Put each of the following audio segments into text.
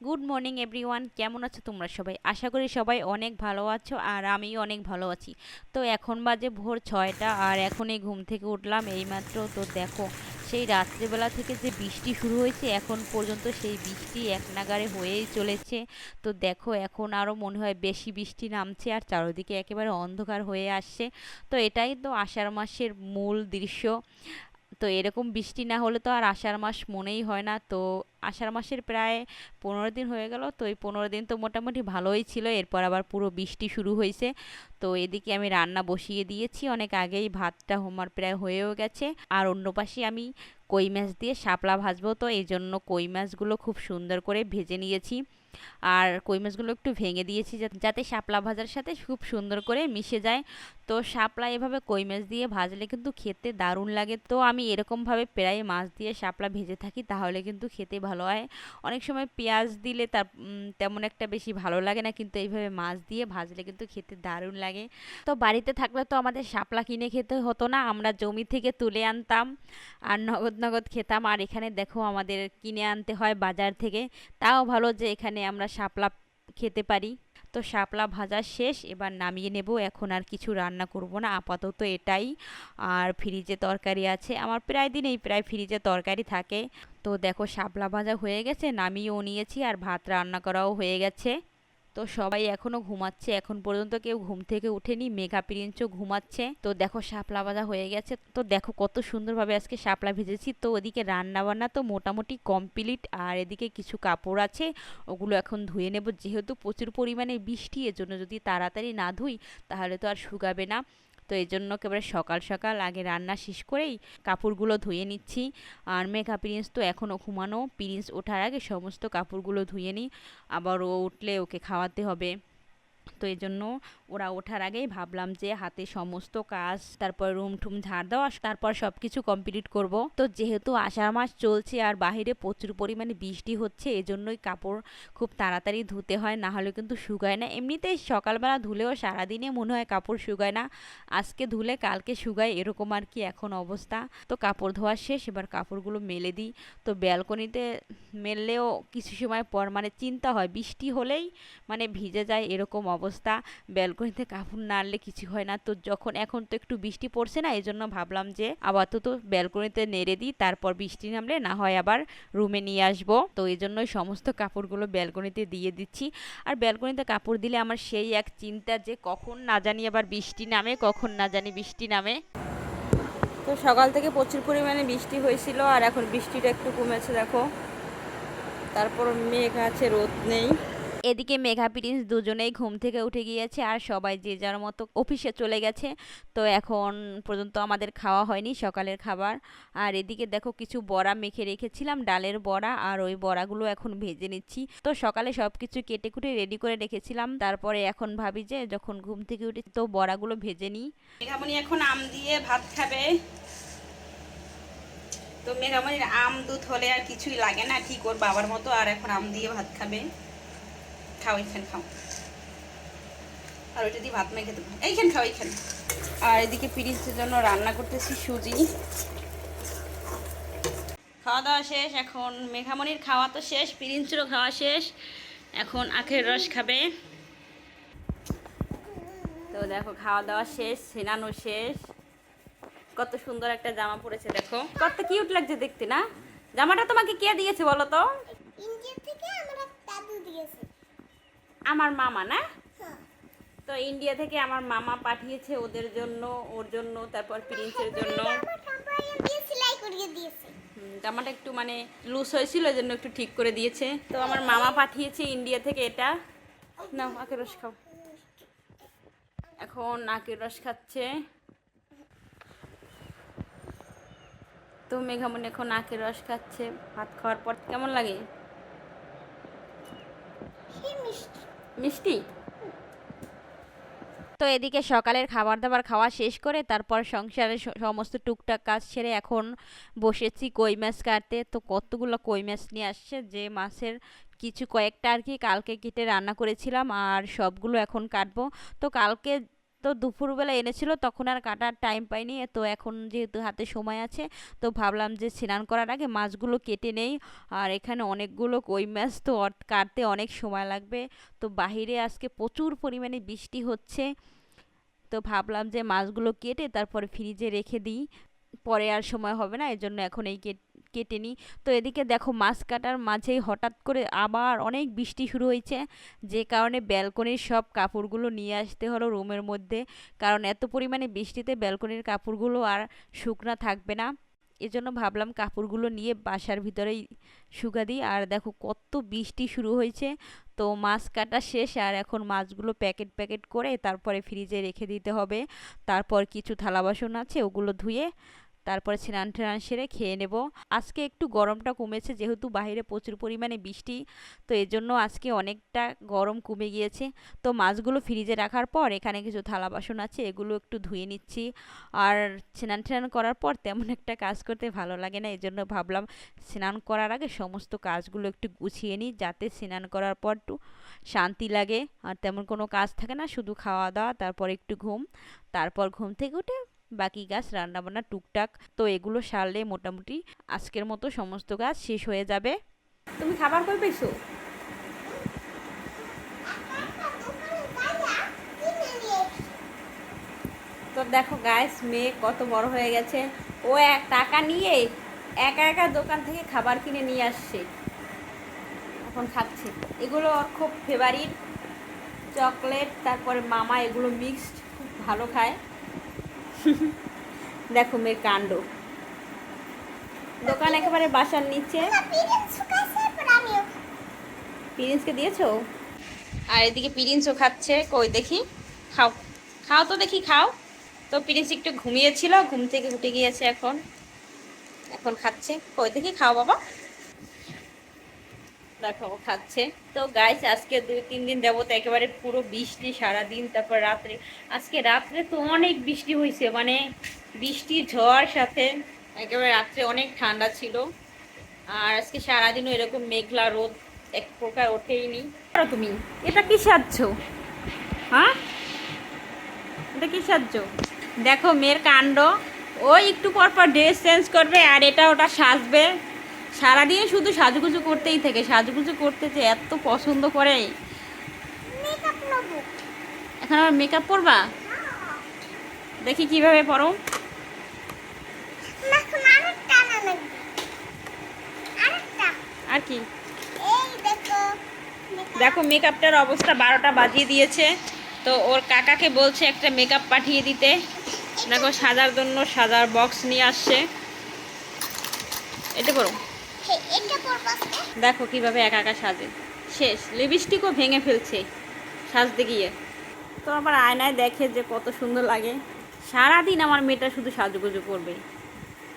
Good morning everyone কেমন আছো তোমরা সবাই? আশা করি সবাই অনেক ভালো আছো আর আমিও অনেক ভালো আছি। তো এখন বাজে ভোর ছয়টা আর এখনই ঘুম থেকে উঠলাম এইমাত্র। তো দেখো, সেই রাত্রেবেলা থেকে যে বৃষ্টি শুরু হয়েছে, এখন পর্যন্ত সেই বৃষ্টি এক নাগারে হয়েই চলেছে। তো দেখো, এখন আরও মনে হয় বেশি বৃষ্টি নামছে আর চারিদিকে একেবারে অন্ধকার হয়ে আসছে। তো এটাই তো আষাঢ় মাসের মূল দৃশ্য। তো এরকম বৃষ্টি না হলে তো আর আষাঢ় মাস মনেই হয় না। তো আষাঢ় মাসের প্রায় পনেরো দিন হয়ে গেল। তো এই পনেরো দিন তো মোটামুটি ভালোই ছিল। এরপর আবার পুরো বৃষ্টি শুরু হয়েছে। তো এদিকে আমি রান্না বসিয়ে দিয়েছি। অনেক আগেই ভাতটা আমার প্রায় হয়েও গেছে। আর অন্য পাশে আমি কই মাছ দিয়ে শাপলা ভাজবো। তো এই জন্য কই মাছগুলো খুব সুন্দর করে ভেজে নিয়েছি। আর কই মাছগুলো একটু ভেঙে দিয়েছি যাতে শাপলা ভাজার সাথে খুব সুন্দর করে মিশে যায়। তো শাপলা এভাবে কই মাছ দিয়ে ভাজলে কিন্তু খেতে দারুণ লাগে। তো আমি এরকমভাবে প্রায় মাছ দিয়ে শাপলা ভেজে থাকি, তাহলে কিন্তু খেতে ভালো হয়। অনেক সময় পেঁয়াজ দিলে তার তেমন একটা বেশি ভালো লাগে না, কিন্তু এইভাবে মাছ দিয়ে ভাজলে কিন্তু খেতে দারুণ লাগে। তো বাড়িতে থাকলে তো আমাদের শাপলা কিনে খেতে হতো না, আমরা জমি থেকে তুলে আনতাম আর নগদ নগদ খেতাম। আর এখানে দেখো আমাদের কিনে আনতে হয় বাজার থেকে। তাও ভালো যে এখানে আমরা শাপলা খেতে পারি। তো শাপলা ভাজা শেষ, এবার নামিয়ে নেব। এখন আর কিছু রান্না করব না। আপাতত এটাই। আর ফ্রিজে তরকারি আছে। আমার প্রায় দিনেই প্রায় ফ্রিজে তরকারি থাকে। তো দেখো, শাপলা ভাজা হয়ে গেছে। নামিয়েও নিয়েছি। আর ভাত রান্না করাও হয়ে গেছে। তো সবাই এখনও ঘুমাচ্ছে। এখন পর্যন্ত কেউ ঘুম থেকে উঠেনি মেঘা প্রিন্সও ঘুমাচ্ছে। তো দেখো শাপলা ভাজা হয়ে গেছে। তো দেখো কত সুন্দরভাবে আজকে শাপলা ভেজেছি। তো ওদিকে রান্না বান্না তো মোটামুটি কমপ্লিট আর এদিকে কিছু কাপড় আছে, ওগুলো এখন ধুয়ে নেব। যেহেতু প্রচুর পরিমাণে বৃষ্টি এর জন্য যদি তাড়াতাড়ি না ধুই, তাহলে তো আর শুকাবে না। তো এই জন্য একেবারে সকাল সকাল আগে রান্না শেষ করেই কাপড়গুলো ধুয়ে নিচ্ছি। আর মেকআপ প্রিন্স তো এখনও ঘুমানো। প্রিন্স ওঠার আগে সমস্ত কাপড়গুলো ধুয়ে নিই। আবার ও উঠলে ওকে খাওয়াতে হবে। তো এই জন্য ওরা ওঠার আগেই ভাবলাম যে হাতে সমস্ত কাজ, তারপর রুম টুম ঝাড় দেওয়া, তারপর সব কিছু কমপ্লিট করব। তো যেহেতু আষাঢ় মাস চলছে আর বাহিরে প্রচুর পরিমাণে বৃষ্টি হচ্ছে, এজন্যই কাপড় খুব তাড়াতাড়ি ধুতে হয়, না হলে কিন্তু শুকায় না। এমনিতেই সকালবেলা ধুলেও সারাদিনে মনে হয় কাপড় শুকায় না, আজকে ধুলে কালকে শুকায়, এরকম আর কি এখন অবস্থা। তো কাপড় ধোয়া শেষ, এবার কাপড়গুলো মেলে দিই। তো ব্যালকনিতে মেললেও কিছু সময় পর মানে চিন্তা হয়, বৃষ্টি হলেই মানে ভিজে যায়, এরকম অবস্থা। ব্যালকনিতে কাপড় না আনলে কিছু হয় না। তো যখন এখন তো একটু বৃষ্টি পড়ছে না এই জন্য ভাবলাম যে আপাতত ব্যালকনিতে নেড়ে দিই, তারপর বৃষ্টি নামলে না হয় আবার রুমে নিয়ে আসব। তো এই জন্যই সমস্ত কাপড়গুলো ব্যালকনিতে দিয়ে দিচ্ছি। আর ব্যালকনিতে কাপড় দিলে আমার সেই এক চিন্তা যে কখন না জানি আবার বৃষ্টি নামে, কখন না জানি বৃষ্টি নামে। তো সকাল থেকে প্রচুর পরিমাণে বৃষ্টি হয়েছিল আর এখন বৃষ্টিটা একটু কমেছে, দেখো। তারপর মেঘ আছে, রোদ নেই। এদিকে মেঘা প্রিন্স দুজনেই ঘুম থেকে উঠে গিয়েছে আর সবাই যে যার মতো অফিসে চলে গেছে। তো এখন পর্যন্ত আমাদের খাওয়া হয়নি, সকালের খাবার। আর এদিকে দেখো কিছু বড়া মেখে রেখেছিলাম, ডালের বড়া আর ওই বড়াগুলো এখন ভেজে নিচ্ছি। তো সকালে সব কিছু কেটে কুটে রেডি করে রেখেছিলাম। তারপরে এখন ভাবি যে যখন ঘুম থেকে উঠে তো বড়াগুলো ভেজে নিই। মেঘামণি এখন আম দিয়ে ভাত খাবে। তো মেঘামণির আম দুধ হলে আর কিছুই লাগে না, ঠিক ওর বাবার মতো আর এখন আম দিয়ে ভাত খাবে। খাও, এইখানে খাও। আর ওইটা দিয়ে ভাত মেখে দেবো। এইখানে খাও, এইখানে। আর এদিকে পিরিচের জন্য রান্না করতেছি সুজি। খাওয়া দাওয়া শেষ, এখন মেঘামণির খাওয়া তো শেষ, পিরিঞ্চেরও খাওয়া শেষ। এখন আখের রস খাবে। তো দেখো, খাওয়া দাওয়া শেষ, সেনানো শেষ। কত সুন্দর একটা জামা পরেছে দেখো। কত কিউট লাগছে দেখতে, না? জামাটা তোমাকে কে দিয়েছে বলো তো? থেকে আমার দিয়েছে। আমার মামা না? হ্যাঁ। তো ইন্ডিয়া থেকে আমার মামা পাঠিয়েছে ওদের জন্য ওর জন্য তারপর প্রিন্সের জন্য। জামাটা একটু মানে লুজ হয়েছিল ওই জন্য একটু ঠিক করে দিয়েছে। তো আমার মামা পাঠিয়েছে ইন্ডিয়া থেকে এটা। না আখের রস খাও। এখন আখের রস খাচ্ছে। তো মেঘামণি এখন আখের রস খাচ্ছে। ভাত খাওয়ার পর কেমন লাগে? মিষ্টি। মিষ্টি? তো এদিকে সকালের খাবার দাবার খাওয়া শেষ করে তারপর সংসারের সমস্ত টুকটাক কাজ সেরে এখন বসেছি কই মাছ কাটতে। তো কতগুলো কই মাছ নিয়ে আসছে? যে মাছের কিছু কয়েকটা আর কি কালকে কেটে রান্না করেছিলাম আর সবগুলো এখন কাটবো। তো কালকে তো দুপুরবেলা এনেছিল, তখন আর কাটার টাইম পাইনি। তো এখন যেহেতু হাতে সময় আছে, তো ভাবলাম যে স্নান করার আগে মাছগুলো কেটে নেই। আর এখানে অনেকগুলো কই মাছ তো কাটতে অনেক সময় লাগবে। তো বাহিরে আজকে প্রচুর পরিমাণে বৃষ্টি হচ্ছে। তো ভাবলাম যে মাছগুলো কেটে তারপরে ফ্রিজে রেখে দিই। পরে আর সময় হবে না, এজন্য এখন এই কেট- কেটে নিই। তো এদিকে দেখো মাছ কাটার মাঝেই হঠাৎ করে আবার অনেক বৃষ্টি শুরু হয়েছে। যে কারণে ব্যালকনির সব কাপড়গুলো নিয়ে আসতে হলো রুমের মধ্যে। কারণ এত পরিমাণে বৃষ্টিতে ব্যালকনির কাপড়গুলো আর শুকনা থাকবে না। এজন্য ভাবলাম কাপড়গুলো নিয়ে বাসার ভিতরেই শুকা দিই। আর দেখো কত বৃষ্টি শুরু হয়েছে। তো মাছ কাটা শেষ আর এখন মাছগুলো প্যাকেট প্যাকেট করে তারপরে ফ্রিজে রেখে দিতে হবে। তারপর কিছু থালা বাসন আছে ওগুলো ধুয়ে তারপরে স্নান টান সেরে খেয়ে নেব। আজকে একটু গরমটা কমেছে, যেহেতু বাইরে প্রচুর পরিমাণে বৃষ্টি, তো এর জন্য আজকে অনেকটা গরম কমে গিয়েছে। তো মাছগুলো ফ্রিজে রাখার পর এখানে কিছু থালা বাসন আছে, এগুলো একটু ধুয়ে নিচ্ছি। আর স্নান টান করার পর তেমন একটা কাজ করতে ভালো লাগে না এই জন্য ভাবলাম স্নান করার আগে সমস্ত কাজগুলো একটু গুছিয়ে নিই, যাতে স্নান করার পর একটু শান্তি লাগে। আর তেমন কোনো কাজ থাকে না, শুধু খাওয়া দাওয়া, তারপর একটু ঘুম। তারপর ঘুম থেকে উঠে বাকি কাজ রান্নাবান্না, টুকটাক। তো এগুলো সারলে মোটামুটি আজকের মতো সমস্ত গাছ শেষ হয়ে যাবে। তুমি খাবার কই পেয়েছ? তো দেখো গাইস মেয়ে কত বড় হয়ে গেছে। ও এক টাকা নিয়ে একা একা দোকান থেকে খাবার কিনে নিয়ে আসছে। এখন খাচ্ছে। এগুলো ওর খুব ফেভারিট চকলেট, তারপরে মামা এগুলো মিক্সড খুব ভালো খায়। দেখো মেয়ের কাণ্ড। দোকান একেবারে বাসার নিচে। প্রিন্সকে দিয়েছ? আর এদিকে প্রিন্সও খাচ্ছে। কই দেখি? খাও। খাও তো দেখি খাও। তো প্রিন্স একটু ঘুমিয়েছিল ঘুম থেকে উঠে গিয়েছে এখন। এখন খাচ্ছে। কই দেখি খাও বাবা। দেখো খাচ্ছে তো গাইস আজকে দুই তিন দিন যাবত একেবারে পুরো বৃষ্টি সারা দিন তারপর রাত্রে। আজকে রাত্রে তো অনেক বৃষ্টি হয়েছে মানে বৃষ্টি ঝড় সাথে একেবারে রাত্রে অনেক ঠান্ডা ছিল। আর আজকে সারাদিনও এরকম মেঘলা রোদ এক প্রকার ওঠেইনি। তুমি, এটা কি সাজছ? হ্যাঁ? এটা কি সাজছ? দেখো মেয়ের কাণ্ড। ও একটু পর পর ড্রেস চেঞ্জ করবে আর এটা ওটা সাজবে। সারাদিন শুধু সাজুগুজু করতেই থাকে সাজুগুজু করতে যে এত পছন্দ করে। এখন আবার মেকআপ করবা দেখি কীভাবে পরো। আর কি? দেখো মেকআপটার অবস্থা বারোটা বাজিয়ে দিয়েছে। তো ওর কাকাকে বলছে একটা মেকআপ পাঠিয়ে দিতে। দেখো সাজার জন্য সাজার বক্স নিয়ে আসছে। এটা করো দেখো কীভাবে একা একা সাজে। শেষ লিপস্টিকও ভেঙে ফেলছে সাজতে গিয়ে। তো আবার আয়নায় দেখে যে কত সুন্দর লাগে। সারাদিন আমার মেয়েটা শুধু সাজুগুজু করবে।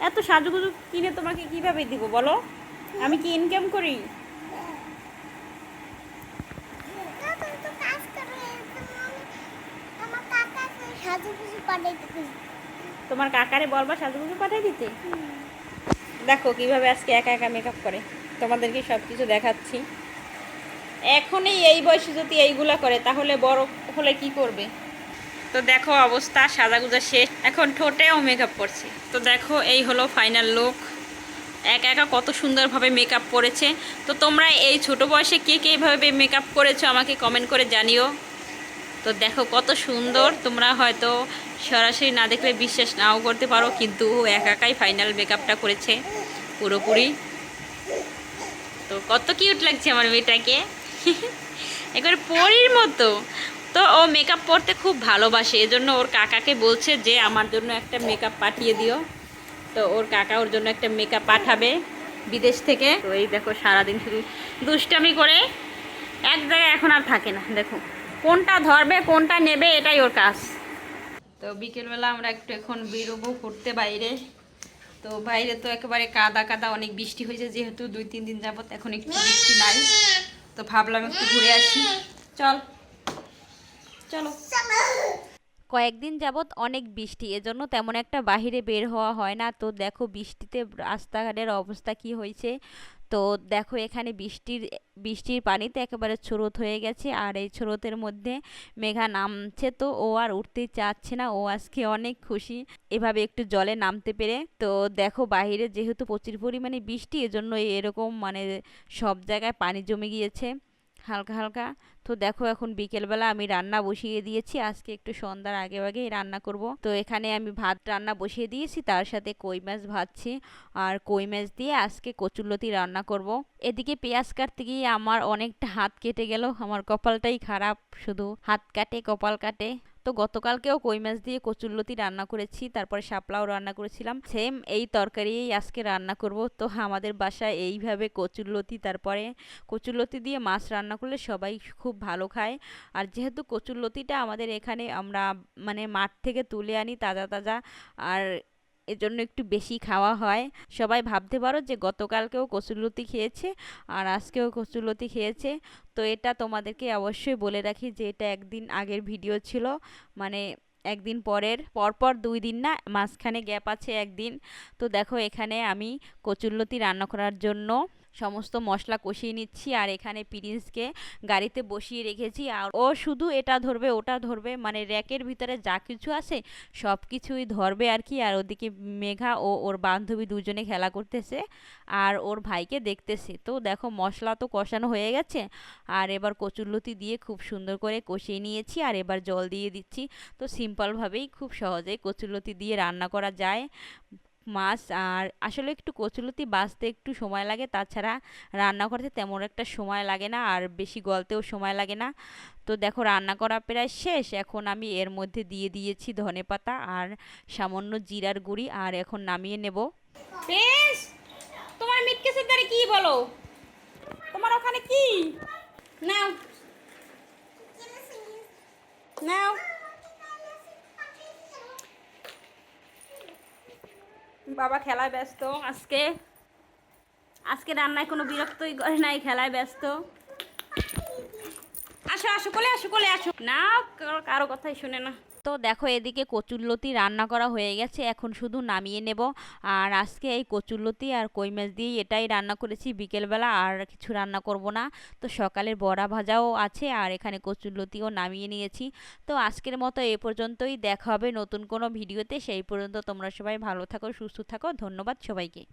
এত সাজুগুজু কিনে তোমাকে কীভাবে দিব বলো? আমি কি ইনকাম করি? তোমার কাকারে বলবা সাজুগুজু পাঠিয়ে দিতে? দেখো কীভাবে আজকে একা একা মেকআপ করে। তোমাদেরকে সব কিছু দেখাচ্ছি। এখনই এই বয়সে যদি এইগুলা করে, তাহলে বড় হলে কি করবে? তো দেখো অবস্থা, সাজাগুজা শেষ। এখন ঠোঁটেও মেকআপ করছে। তো দেখো এই হলো ফাইনাল লুক একা একা কত সুন্দরভাবে মেকআপ করেছে তো তোমরা এই ছোট বয়সে কে কে এইভাবে মেকআপ করেছ আমাকে কমেন্ট করে জানিও। তো দেখো কত সুন্দর। তোমরা হয়তো সরাসরি না দেখলে বিশ্বাস নাও করতে পারো, কিন্তু ও একা একাই ফাইনাল মেকআপটা করেছে। পুরোপুরি। তো কত কিউট লাগছে আমার মেয়েটাকে। একবারে পরীর মতো। তো ও মেকআপ করতে খুব ভালোবাসে, এজন্য ওর কাকাকে বলছে যে, আমার জন্য একটা মেকআপ পাঠিয়ে দিও। তো ওর কাকা ওর জন্য একটা মেকআপ পাঠাবে বিদেশ থেকে। তো এই দেখো, সারাদিন শুধু দুষ্টামি করে। এক জায়গায় এখন আর থাকে না, দেখো। কোনটা ধরবে, কোনটা নেবে, এটাই ওর কাজ। তো বিকেলবেলা আমরা একটু এখন বেরোবো ঘুরতে বাইরে। তো বাইরে তো একেবারে কাদা কাদা, অনেক বৃষ্টি হয়েছে যেহেতু দুই, তিন দিন যাবত এখন একটু বৃষ্টি নাই। তো ভাবলাম একটু ঘুরে আসি। চল, চলো। কয়েকদিন যাবৎ অনেক বৃষ্টি, এজন্য তেমন একটা বাহিরে বের হওয়া হয় না। তো দেখো বৃষ্টিতে রাস্তাঘাটের অবস্থা কি হয়েছে। তো দেখো এখানে বৃষ্টির বৃষ্টির পানিতে একেবারে স্রোত হয়ে গেছে আর এই স্রোতের মধ্যে মেঘা নামছে তো ও আর উঠতে চাচ্ছে না। ও আজকে অনেক খুশি এভাবে একটু জলে নামতে পেরে। তো দেখো বাহিরে যেহেতু প্রচুর পরিমাণে বৃষ্টি এজন্য এরকম মানে সব জায়গায় পানি জমে গিয়েছে। হালকা হালকা। তো দেখো এখন বিকেলবেলা আমি রান্না বসিয়ে দিয়েছি। আজকে একটু সন্ধ্যার আগে আগেই রান্না করব। তো এখানে আমি ভাত রান্না বসিয়ে দিয়েছি, তার সাথে কই মাছ ভাজছি আর কই মাছ দিয়ে আজকে কচুরলতি রান্না করব। এদিকে পেঁয়াজ কাটতে গিয়ে আমার অনেকটা হাত কেটে গেল। আমার কপালটাই খারাপ, শুধু হাত কাটে, কপাল কাটে। তো গতকালকেও কই মাছ দিয়ে কচুরলতি রান্না করেছি, তারপরে শাপলাও রান্না করেছিলাম। সেম এই তরকারিই আজকে রান্না করব। তো আমাদের বাসায় এইভাবে কচুরলতি, তারপরে কচুরলতি দিয়ে মাছ রান্না করলে সবাই খুব ভালো খায়। আর যেহেতু কচুরলতিটা আমাদের এখানে আমরা মানে মাঠ থেকে তুলে আনি তাজা তাজা, আর এজন্য একটু বেশি খাওয়া হয়। সবাই ভাবতে পারো যে গতকালকেও কচুরলতি খেয়েছে আর আজকেও কচুরলতি খেয়েছে। তো এটা তোমাদেরকে অবশ্যই বলে রাখি যে এটা একদিন আগের ভিডিও ছিল। মানে একদিন পরের, পরপর দুই দিন না, মাঝখানে গ্যাপ আছে একদিন। তো দেখো এখানে আমি কচুরলতি রান্না করার জন্য সমস্ত মশলা কষিয়ে নিচ্ছি আর এখানে পিরিন্সকে গাড়িতে বসিয়ে রেখেছি। আর ও শুধু এটা ধরবে, ওটা ধরবে মানে র্যাকের ভিতরে যা কিছু আছে সব কিছুই ধরবে আর কি। আর ওদিকে মেঘা ও ওর বান্ধবী দুজনে খেলা করতেছে আর ওর ভাইকে দেখতেছে। তো দেখো মশলা তো কষানো হয়ে গেছে। আর এবার কচুরলতি দিয়ে খুব সুন্দর করে কষিয়ে নিয়েছি আর এবার জল দিয়ে দিচ্ছি। তো সিম্পলভাবেই খুব সহজেই কচুরলতি দিয়ে রান্না করা যায়। মাছ। আর আসলে একটু কচুলতি বাছতে একটু সময় লাগে, তাছাড়া রান্না করতে তেমন একটা সময় লাগে না, আর বেশি গলতেও সময় লাগে না। তো দেখো, রান্না করা প্রায় শেষ। এখন আমি এর মধ্যে দিয়ে দিয়েছি ধনেপাতা আর সামান্য জিরার গুঁড়ি, আর এখন নামিয়ে নেব। প্লিজ তোমার মিট কেসের দ্বারা কি বলো? তোমার ওখানে কি? নাও। নাও। বাবা খেলায় ব্যস্ত। আজকে আজকে রান্নায় কোনো বিরক্তই করে নাই, খেলায় ব্যস্ত। আসো আসো, কলে আসো, কোলে আসো। না, কারো- কারও কথাই শুনে না। তো দেখো এদিকে কচুরলতি রান্না করা হয়ে গেছে, এখন শুধু নামিয়ে নেব। আর আজকে এই কচুরলতি আর কই মাছ দিয়েই এটাই রান্না করেছি বিকেলবেলা, আর কিছু রান্না করব না। তো সকালের বড়া ভাজাও আছে, আর এখানে কচুরলতিও নামিয়ে নিয়েছি। তো আজকের মতো এ পর্যন্তই, দেখা হবে নতুন কোনো ভিডিওতে। সেই পর্যন্ত তোমরা সবাই ভালো থাকো, সুস্থ থাকো, ধন্যবাদ সবাইকে।